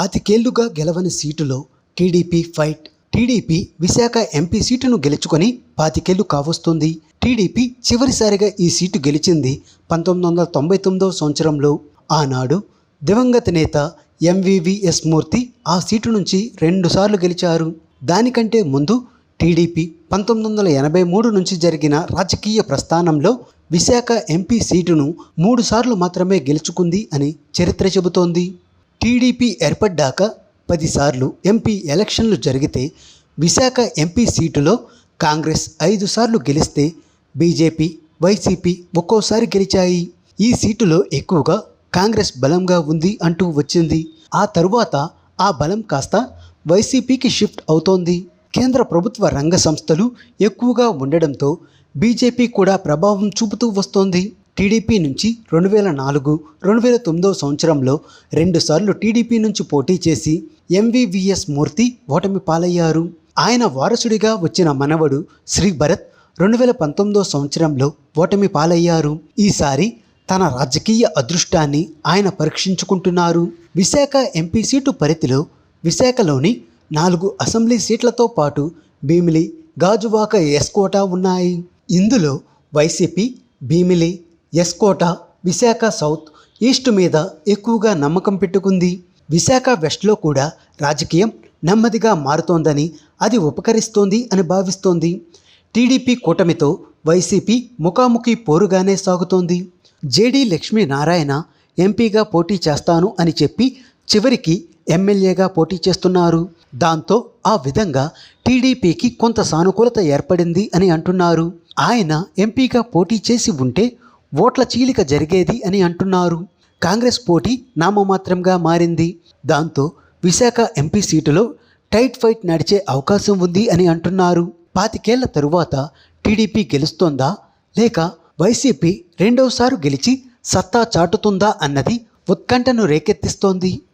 పాతికేళ్ళుగా గెలవని సీటులో TDP fight. TDP Visakha MP సీటును గెలుచుకొని పాతికేళ్ళు కావస్తుంది. టీడీపీ చివరిసారిగా ఈ సీటు గెలిచింది పంతొమ్మిది వందల తొంభై తొమ్మిదవ సంవత్సరంలో. ఆనాడు దివంగత నేత ఎంవివిఎస్ మూర్తి ఆ సీటు నుంచి రెండుసార్లు గెలిచారు. దానికంటే ముందు టీడీపీ పంతొమ్మిది వందల ఎనభై మూడు నుంచి జరిగిన రాజకీయ ప్రస్థానంలో విశాఖ ఎంపీ సీటును మూడుసార్లు మాత్రమే గెలుచుకుంది అని చరిత్ర చెబుతోంది. టీడీపీ ఏర్పడ్డాక పదిసార్లు ఎంపీ ఎలక్షన్లు జరిగితే విశాఖ ఎంపీ సీటులో కాంగ్రెస్ ఐదు సార్లు గెలిస్తే బీజేపీ వైసీపీ ఒక్కోసారి గెలిచాయి. ఈ సీటులో ఎక్కువగా కాంగ్రెస్ బలంగా ఉంది అంటూ వచ్చింది. ఆ తరువాత ఆ బలం కాస్త వైసీపీకి షిఫ్ట్ అవుతోంది. కేంద్ర ప్రభుత్వ రంగ సంస్థలు ఎక్కువగా ఉండడంతో బీజేపీ కూడా ప్రభావం చూపుతూ వస్తోంది. టీడీపీ నుంచి రెండు వేల నాలుగు రెండు వేల తొమ్మిదవ సంవత్సరంలో రెండుసార్లు టీడీపీ నుంచి పోటీ చేసి ఎంవివిఎస్ మూర్తి ఓటమి పాలయ్యారు. ఆయన వారసుడిగా వచ్చిన మనవడు శ్రీ భరత్ రెండు వేల పంతొమ్మిదో సంవత్సరంలో ఓటమి పాలయ్యారు. ఈసారి తన రాజకీయ అదృష్టాన్ని ఆయన పరీక్షించుకుంటున్నారు. విశాఖ ఎంపీ సీటు పరిధిలో విశాఖలోని నాలుగు అసెంబ్లీ సీట్లతో పాటు భీమిలి గాజువాక ఎస్కోట ఉన్నాయి. ఇందులో YCP Bhimili S Kota Visakha south east మీద ఎక్కువగా నమ్మకం పెట్టుకుంది. విశాఖ వెస్ట్లో కూడా రాజకీయం నెమ్మదిగా మారుతోందని అది ఉపకరిస్తోంది అని భావిస్తోంది. టీడీపీ కూటమితో వైసీపీ ముఖాముఖి పోరుగానే సాగుతోంది. జేడీ లక్ష్మీనారాయణ ఎంపీగా పోటీ చేస్తాను అని చెప్పి చివరికి ఎమ్మెల్యేగా పోటీ చేస్తున్నారు. దాంతో ఆ విధంగా టీడీపీకి కొంత సానుకూలత ఏర్పడింది అని అంటున్నారు. ఆయన ఎంపీగా పోటీ చేసి ఉంటే ఓట్ల చీలిక జరిగేది అని అంటున్నారు. కాంగ్రెస్ పోటీ నామమాత్రంగా మారింది. దాంతో విశాఖ ఎంపీ సీటులో టైట్ ఫైట్ నడిచే అవకాశం ఉంది అని అంటున్నారు. పాతికేళ్ళ తరువాత టీడీపీ గెలుస్తోందా? లేక వైసీపీ రెండోసారి గెలిచి సత్తా చాటుతుందా అన్నది ఉత్కంఠను రేకెత్తిస్తోంది.